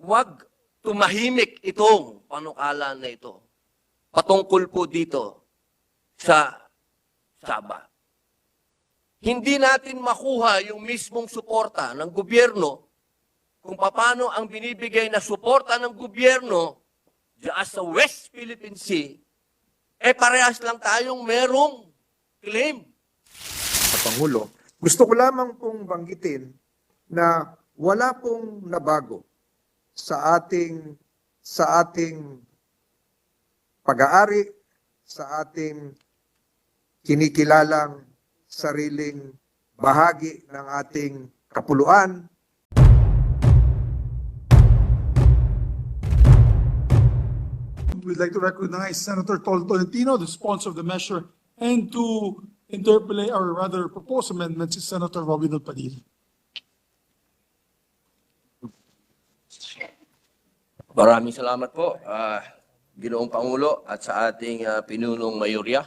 wag tumahimik itong panukala na ito patungkol po dito sa Saba. Hindi natin makuha yung mismong suporta ng gobyerno kung paano ang binibigay na suporta ng gobyerno diyan sa West Philippine Sea, eh parehas lang tayong merong claim. sa Pangulo. Gusto ko lamang pong banggitin na wala pong nabago sa ating sa ating pag-aari, sa ating kinikilalang sariling bahagi ng ating kapuluan, We'd like to recognize Senator Tol Tolentino, the sponsor of the measure, and to interpolate or rather propose amendments is Senator Robin Padilla. Maraming salamat po, ah, Ginoong Pangulo at sa ating ah, pinunong mayorya.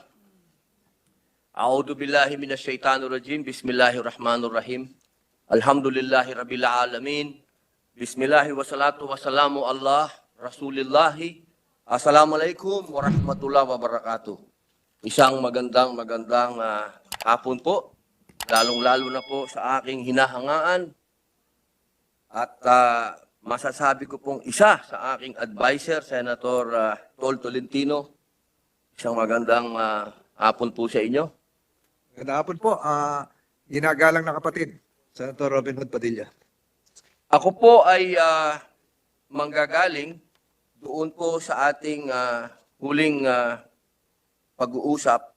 A'udhu billahi minash shaitanir rajim. Bismillahirrahmanirrahim. Alhamdulillahi rabbil alamin. Bismillahi wa salatu Allah Rasulillahi. Assalamualaikum warahmatullahi wabarakatuh. Isang magandang magandang ah, hapon po. Lalong-lalo na po sa aking hinahangaan at ah, masasabi ko pong isa sa aking advisor, Senator ah, Tol Tolentino. Isang magandang ah, hapon po sa inyo. Magandang hapon po, ah, ginagalang na kapatid, Senator Robin Hood Padilla. Ako po ay ah, manggagaling doon po sa ating ah, huling ah, pag-uusap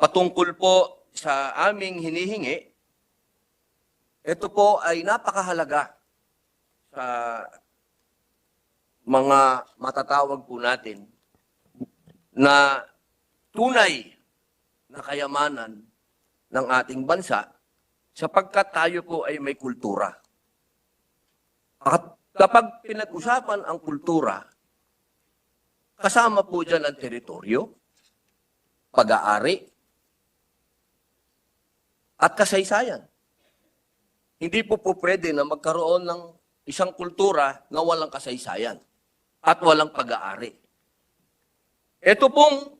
patungkol po sa aming hinihingi. Ito po ay napakahalaga sa mga matatawag po natin na tunay na kayamanan ng ating bansa sapagkat tayo po ay may kultura. At kapag pinag-usapan ang kultura, kasama po dyan ang teritoryo, pag-aari, at kasaysayan. Hindi po po pwede na magkaroon ng isang kultura na walang kasaysayan at walang pag-aari. Ito pong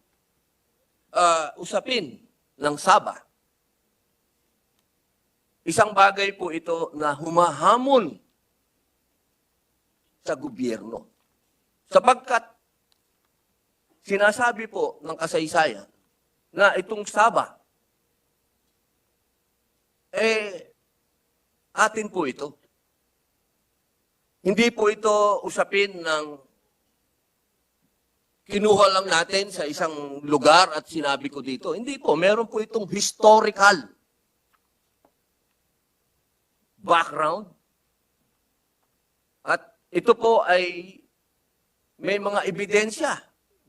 ah, usapin ng Saba. Isang bagay po ito na humahamon sa gobyerno. Sapagkat sinasabi po ng kasaysayan na itong Saba, eh, atin po ito. Hindi po ito usapin ng kinuha lang natin sa isang lugar at sinabi ko dito. Hindi po, meron po itong historical background. At ito po ay may mga ebidensya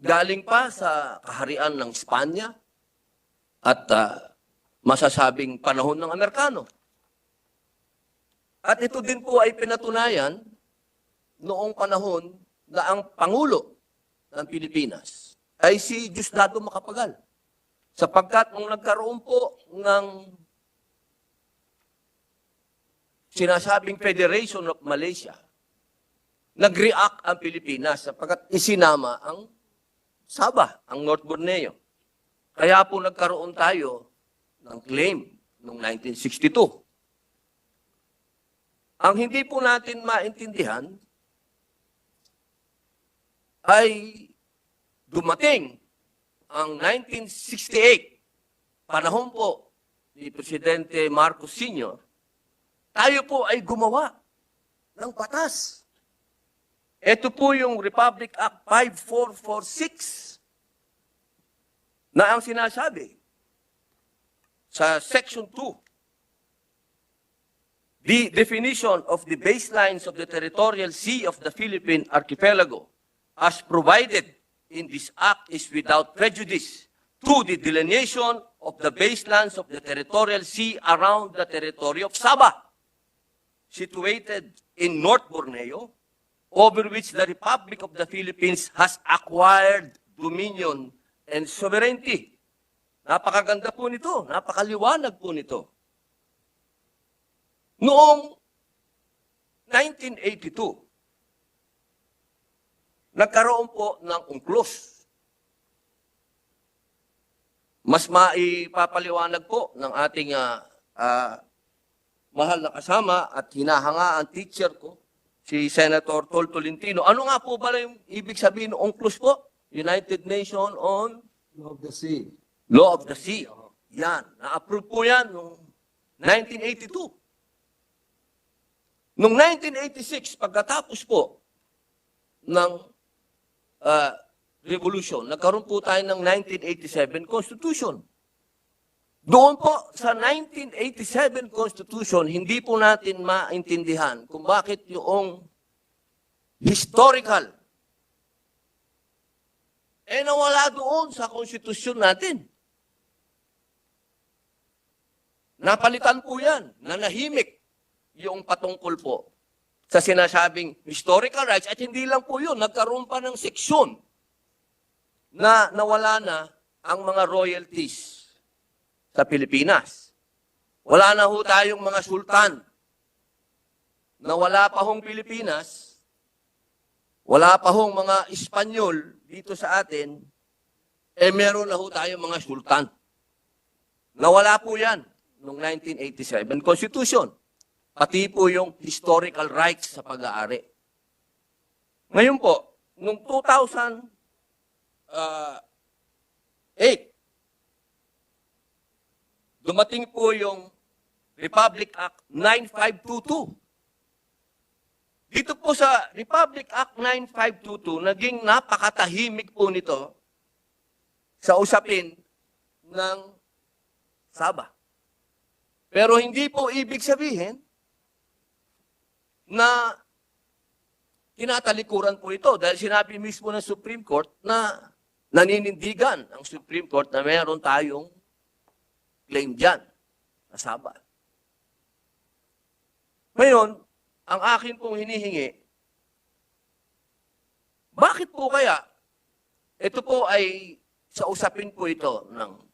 galing pa sa kaharian ng Espanya at ah, masasabing panahon ng Amerikano. At ito din po ay pinatunayan noong panahon na ang Pangulo ng Pilipinas ay si Diosdado Macapagal. Sapagkat nung nagkaroon po ng sinasabing Federation of Malaysia, nag-react ang Pilipinas sapagkat isinama ang Sabah, ang North Borneo. Kaya po nagkaroon tayo ng claim noong 1962. Ang hindi po natin maintindihan ay dumating ang 1968, panahon po ni Presidente Marcos Sr., tayo po ay gumawa ng batas. Ito po yung Republic Act 5446 na ang sinasabi sa Section 2 The definition of the baselines of the territorial sea of the Philippine archipelago as provided in this act is without prejudice to the delineation of the baselines of the territorial sea around the territory of Sabah, situated in North Borneo, over which the Republic of the Philippines has acquired dominion and sovereignty. Napakaganda po nito, napakaliwanag po nito. Noong 1982, nagkaroon po ng UNCLOS. Mas maipapaliwanag po ng ating ah, ah, mahal na kasama at hinahanga ang teacher ko, si Senator Tol Tolentino. Ano nga po ba yung ibig sabihin ng UNCLOS po? United Nations on Of the sea. Law of the Sea. Yan. Na-approve po yan noong 1982. Noong 1986, pagkatapos po ng ah, revolution, nagkaroon po tayo ng 1987 Constitution. Doon po sa 1987 Constitution, hindi po natin maintindihan kung bakit yung historical eh nawala doon sa konstitusyon natin. Napalitan po yan, nanahimik yung patungkol po sa sinasabing historical rights at hindi lang po yun, nagkaroon pa ng seksyon na nawala na ang mga royalties sa Pilipinas. Wala na ho tayong mga sultan na wala pa hong Pilipinas, wala pa hong mga Espanyol dito sa atin, eh meron na ho tayong mga sultan. Nawala po yan noong 1987 Constitution. Pati po yung historical rights sa pag-aari. Ngayon po, noong 2008, dumating po yung Republic Act 9522. Dito po sa Republic Act 9522, naging napakatahimik po nito sa usapin ng Saba. Pero hindi po ibig sabihin na tinatalikuran po ito dahil sinabi mismo ng Supreme Court na naninindigan ang Supreme Court na meron tayong claim dyan na Saba. Ngayon, ang akin pong hinihingi, bakit po kaya ito po ay sa usapin po ito ng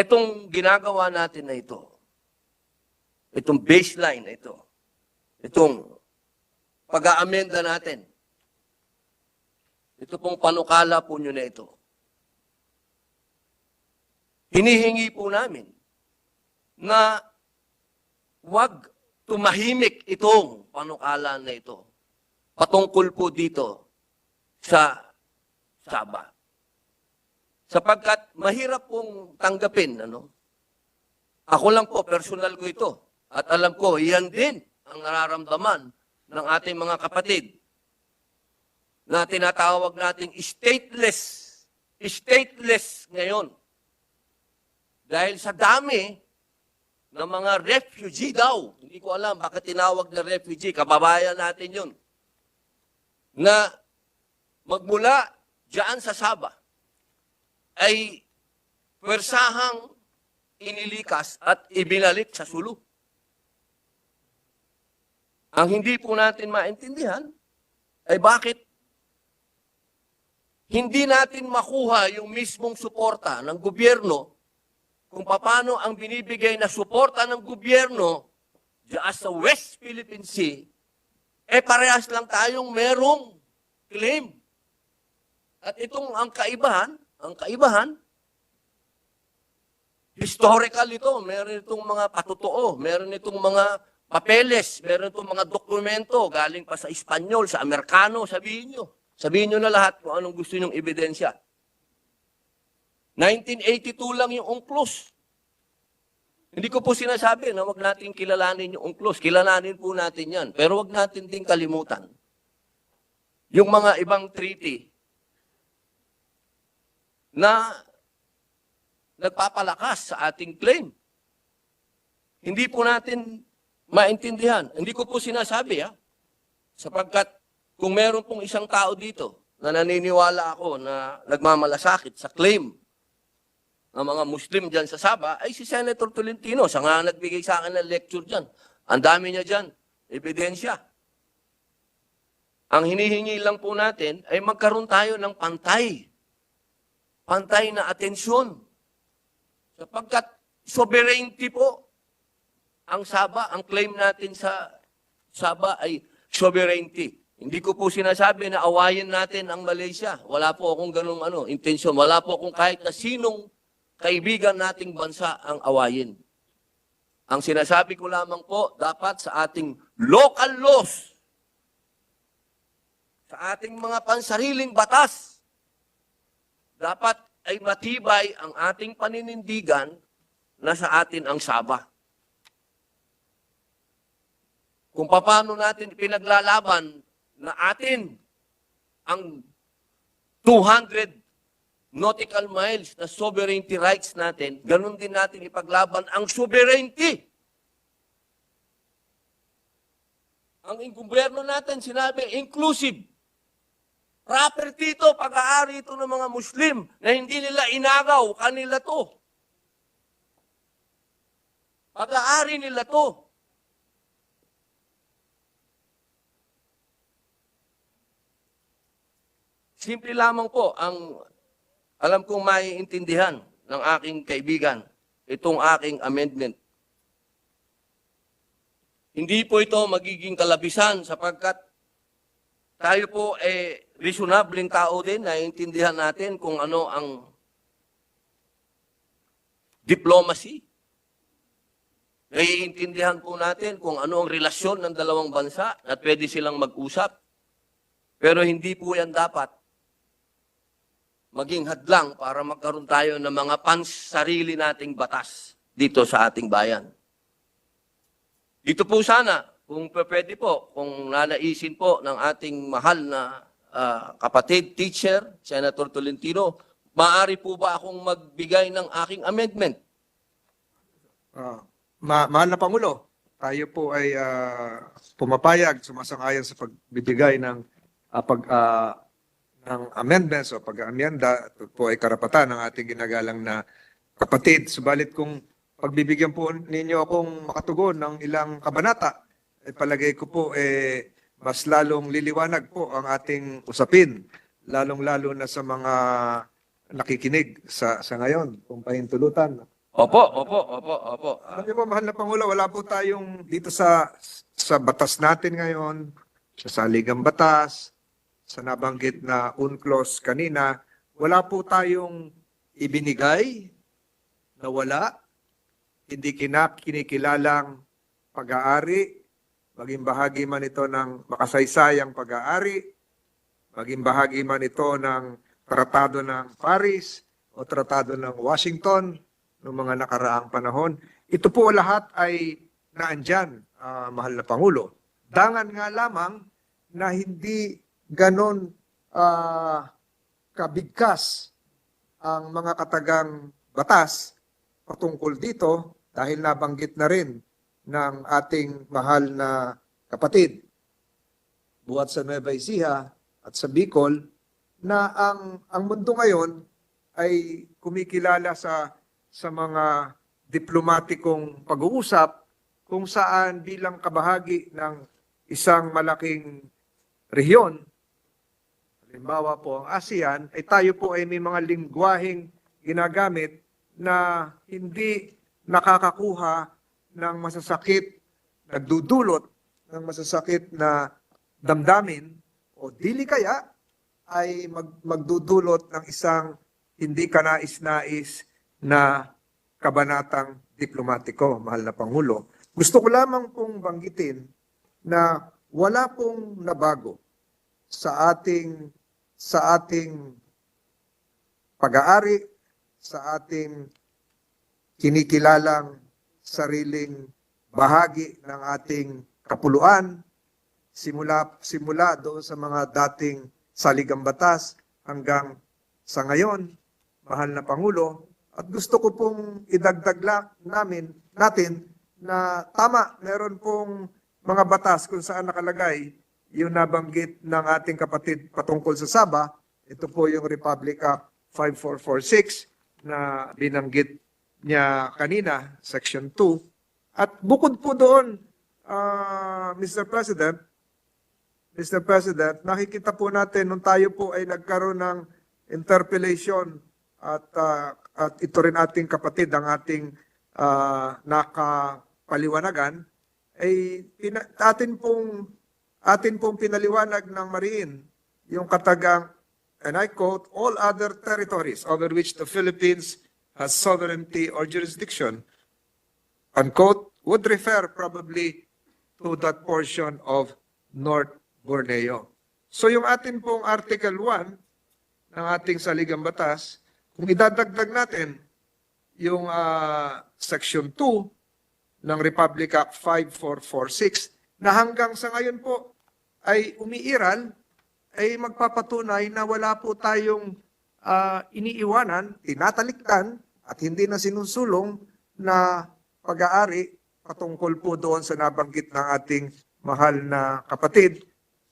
itong ginagawa natin na ito, itong baseline na ito, itong pag-aamenda natin, ito pong panukala po nyo na ito, hinihingi po namin na wag tumahimik itong panukala na ito patungkol po dito sa Saba. Sapagkat mahirap pong tanggapin, ano? Ako lang po, personal ko ito. At alam ko, yan din ang nararamdaman ng ating mga kapatid na tinatawag nating stateless. Stateless ngayon. Dahil sa dami ng mga refugee daw, hindi ko alam bakit tinawag na refugee, kababayan natin yun, na magmula diyan sa Saba ay pwersahang inilikas at ibinalik sa Sulu. Ang hindi po natin maintindihan ay bakit hindi natin makuha yung mismong suporta ng gobyerno kung paano ang binibigay na suporta ng gobyerno diyan sa West Philippine Sea, eh parehas lang tayong merong claim. At itong ang kaibahan, ang kaibahan, historical ito, meron itong mga patotoo, meron itong mga papeles, meron itong mga dokumento galing pa sa Espanyol, sa Amerikano, sabihin nyo. Sabihin nyo na lahat kung anong gusto nyong ebidensya. 1982 lang yung UNCLOS. Hindi ko po sinasabi na wag natin kilalanin yung UNCLOS. Kilalanin po natin yan. Pero wag natin din kalimutan yung mga ibang treaty na nagpapalakas sa ating claim. Hindi po natin maintindihan. Hindi ko po sinasabi, ha? Sapagkat kung meron pong isang tao dito na naniniwala ako na nagmamalasakit sa claim ng mga Muslim dyan sa Saba, ay si Senator Tolentino. Siya nga nagbigay sa akin ng lecture dyan. Ang dami niya dyan, ebidensya. Ang hinihingi lang po natin ay magkaroon tayo ng pantay. Pantay na atensyon. Sapagkat sovereignty po ang Saba, ang claim natin sa Sabah ay sovereignty. Hindi ko po sinasabi na awayin natin ang Malaysia. Wala po akong ganung ano, intensyon. Wala po akong kahit na sinong kaibigan nating bansa ang awayin. Ang sinasabi ko lamang po, dapat sa ating local laws, sa ating mga pansariling batas, dapat ay matibay ang ating paninindigan na sa atin ang Sabah. Kung paano natin pinaglalaban na atin ang 200 nautical miles na sovereignty rights natin, ganun din natin ipaglaban ang sovereignty. Ang gobyerno natin sinabi, inclusive. Property ito, pag-aari ito ng mga Muslim na hindi nila inagaw, kanila to. Pag-aari nila to. Simple lamang po ang alam kong maiintindihan ng aking kaibigan itong aking amendment. Hindi po ito magiging kalabisan sapagkat tayo po eh reasonableng tao din, naiintindihan natin kung ano ang diplomacy. Naiintindihan po natin kung ano ang relasyon ng dalawang bansa at pwede silang mag-usap. Pero hindi po yan dapat maging hadlang para magkaroon tayo ng mga pansarili nating batas dito sa ating bayan. Dito po sana, kung pwede po, kung nanaisin po ng ating mahal na ah, kapatid, teacher, Senator Tolentino, maaari po ba akong magbigay ng aking amendment? Ah, ma mahal na Pangulo, tayo po ay ah, pumapayag, sumasang-ayon sa pagbibigay ng ah, pag ah, ng amendments o pag-amyenda. Po ay karapatan ng ating ginagalang na kapatid. Subalit kung pagbibigyan po ninyo akong makatugon ng ilang kabanata, eh, palagay ko po eh, mas lalong liliwanag po ang ating usapin, lalong-lalo na sa mga nakikinig sa, sa ngayon, kung pahintulutan. Opo, opo, opo, opo. Alam niyo po, mahal na Pangulo, wala po tayong dito sa sa batas natin ngayon, sa saligang batas, sa nabanggit na UNCLOS kanina, wala po tayong ibinigay na wala, hindi kina, kinikilalang pag-aari, maging bahagi man ito ng makasaysayang pag-aari, maging bahagi man ito ng tratado ng Paris o tratado ng Washington noong mga nakaraang panahon. Ito po lahat ay naandyan, ah, mahal na Pangulo. Dangan nga lamang na hindi ganon ah, kabigkas ang mga katagang batas patungkol dito dahil nabanggit na rin ng ating mahal na kapatid buhat sa Nueva Ecija at sa Bicol na ang ang mundo ngayon ay kumikilala sa sa mga diplomatikong pag-uusap kung saan bilang kabahagi ng isang malaking rehiyon, halimbawa po ang ASEAN, ay tayo po ay may mga lingwaheng ginagamit na hindi nakakakuha ng masasakit, nagdudulot ng masasakit na damdamin o dili kaya ay mag, magdudulot ng isang hindi kanais-nais na kabanatang diplomatiko, mahal na Pangulo. Gusto ko lamang pong banggitin na wala pong nabago sa ating sa ating pag-aari, sa ating kinikilalang sariling bahagi ng ating kapuluan, simula simula doon sa mga dating saligang batas hanggang sa ngayon, mahal na Pangulo, at gusto ko pong idagdag namin, natin na tama, meron pong mga batas kung saan nakalagay yung nabanggit ng ating kapatid patungkol sa Saba. Ito po yung Republic Act 5446 na binanggit niya kanina, Section 2. At bukod po doon, ah, Mr. President, Mr. President, nakikita po natin nung tayo po ay nagkaroon ng interpellation at ah, at ito rin ating kapatid ang ating ah, nakapaliwanagan ay pina, atin pong atin pong pinaliwanag ng Marine yung katagang and I quote all other territories over which the Philippines has sovereignty or jurisdiction unquote would refer probably to that portion of North Borneo. So yung atin pong Article 1 ng ating saligang batas, kung idadagdag natin yung ah, Section 2 ng Republic Act 5446 na hanggang sa ngayon po ay umiiral, ay magpapatunay na wala po tayong ah, iniiwanan, tinatalikdan at hindi na sinusulong na pag-aari patungkol po doon sa nabanggit ng ating mahal na kapatid.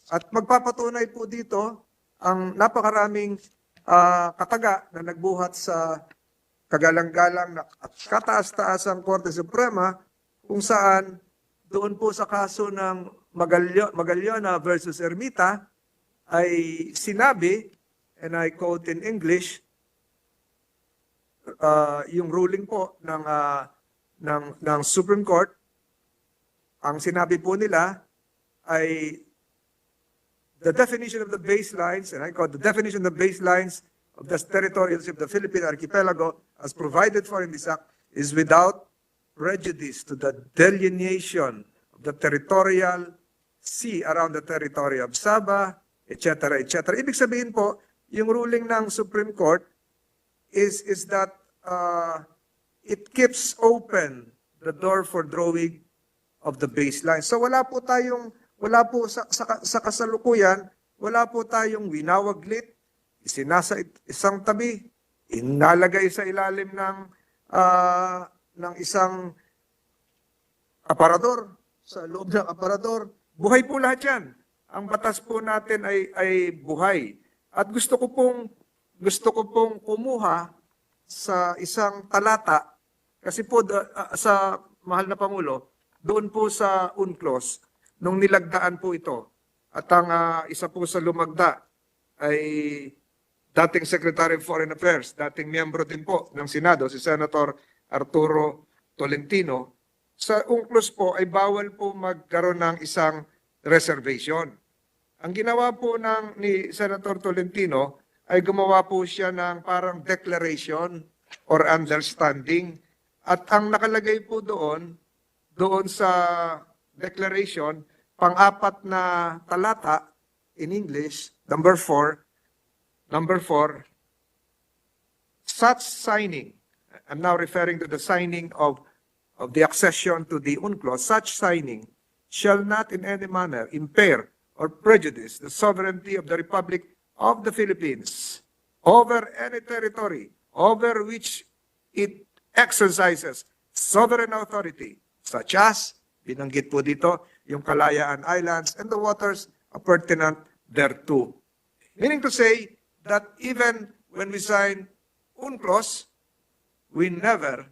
At magpapatunay po dito ang napakaraming ah, kataga na nagbuhat sa kagalang-galang na at kataas-taasang Korte Suprema kung saan doon po sa kaso ng Magalyo, Magallona versus Ermita ay sinabi, and I quote in English, uh, yung ruling po ng, ah, ng, ng Supreme Court, ang sinabi po nila ay the definition of the baselines, and I quote, the definition of the baselines of the territories of the Philippine archipelago as provided for in this act is without prejudice to the delineation of the territorial sea around the territory of Sabah, etc., etc. Ibig sabihin po, yung ruling ng Supreme Court is, is that uh, it keeps open the door for drawing of the baseline. So wala po tayong, wala po sa, sa, sa kasalukuyan, wala po tayong winawaglit, isinasa it- isang tabi, inalagay sa ilalim ng, ah, ng isang aparador, sa loob ng aparador. Buhay po lahat yan. Ang batas po natin ay, ay buhay. At gusto ko pong, gusto ko pong kumuha sa isang talata, kasi po ah, sa mahal na Pangulo, doon po sa UNCLOS, nung nilagdaan po ito, at ang ah, isa po sa lumagda ay dating Secretary of Foreign Affairs, dating miyembro din po ng Senado, si Senator Arturo Tolentino, sa UNCLOS po ay bawal po magkaroon ng isang reservation. Ang ginawa po ng ni Senator Tolentino ay gumawa po siya ng parang declaration or understanding. At ang nakalagay po doon, doon sa declaration, pang-apat na talata in English, number four, number four, such signing, I'm now referring to the signing of, of the accession to the UNCLOS, such signing shall not in any manner impair or prejudice the sovereignty of the Republic of the Philippines over any territory over which it exercises sovereign authority, such as, binanggit po dito, yung Kalayaan Islands and the waters pertinent thereto. Meaning to say that even when we sign UNCLOS, we never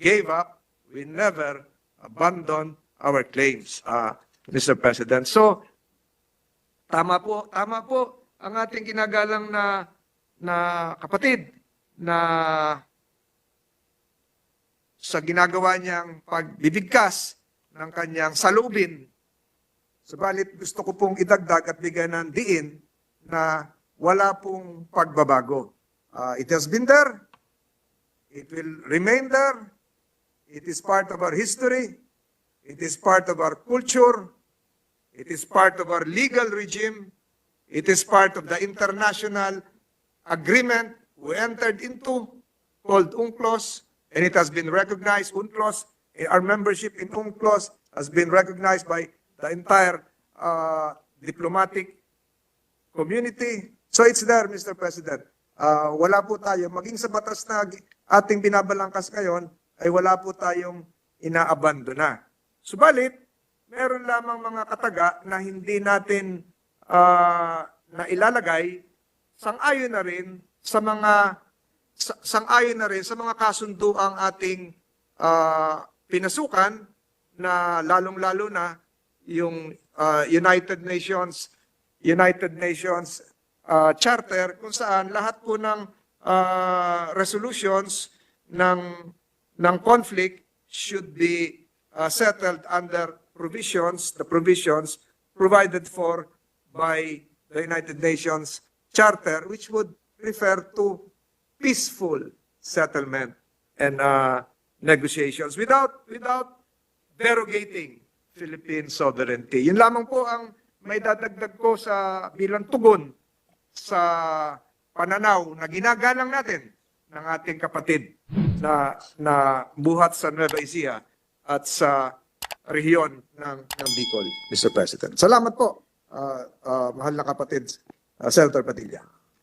gave up, we never abandoned our claims, uh, Mr. President. So, tama po, tama po ang ating ginagalang na na kapatid na sa ginagawa niyang pagbibigkas ng kanyang salubin. Subalit gusto ko pong idagdag at bigyan ng diin na wala pong pagbabago. Uh, it has been there. It will remain there. It is part of our history. It is part of our culture. It is part of our legal regime. It is part of the international agreement we entered into called UNCLOS, and it has been recognized, UNCLOS, eh, our membership in UNCLOS has been recognized by the entire uh, diplomatic community. So it's there, Mr. President. Uh, wala po tayo, maging sa batas na ating binabalangkas ngayon, ay wala po tayong inaabandona. Subalit, meron lamang mga kataga na hindi natin ah, na ilalagay, sang-ayon na rin sa mga sa- sang-ayon na rin sa mga kasunduang ating ah, pinasukan na lalong-lalo na yung ah, United Nations United Nations ah, Charter kung saan lahat po ng ah, resolutions ng ng conflict should be ah, settled under provisions, the provisions provided for by the United Nations Charter, which would refer to peaceful settlement and uh, negotiations without without derogating Philippine sovereignty. Yun lamang po ang may dadagdag ko sa bilang tugon sa pananaw na ginagalang natin ng ating kapatid na na buhat sa Nueva Ecija at sa rehiyon ng, ng Bicol, Mr. President. Salamat po, ah, ah, mahal na kapatid, ah, Senator Padilla.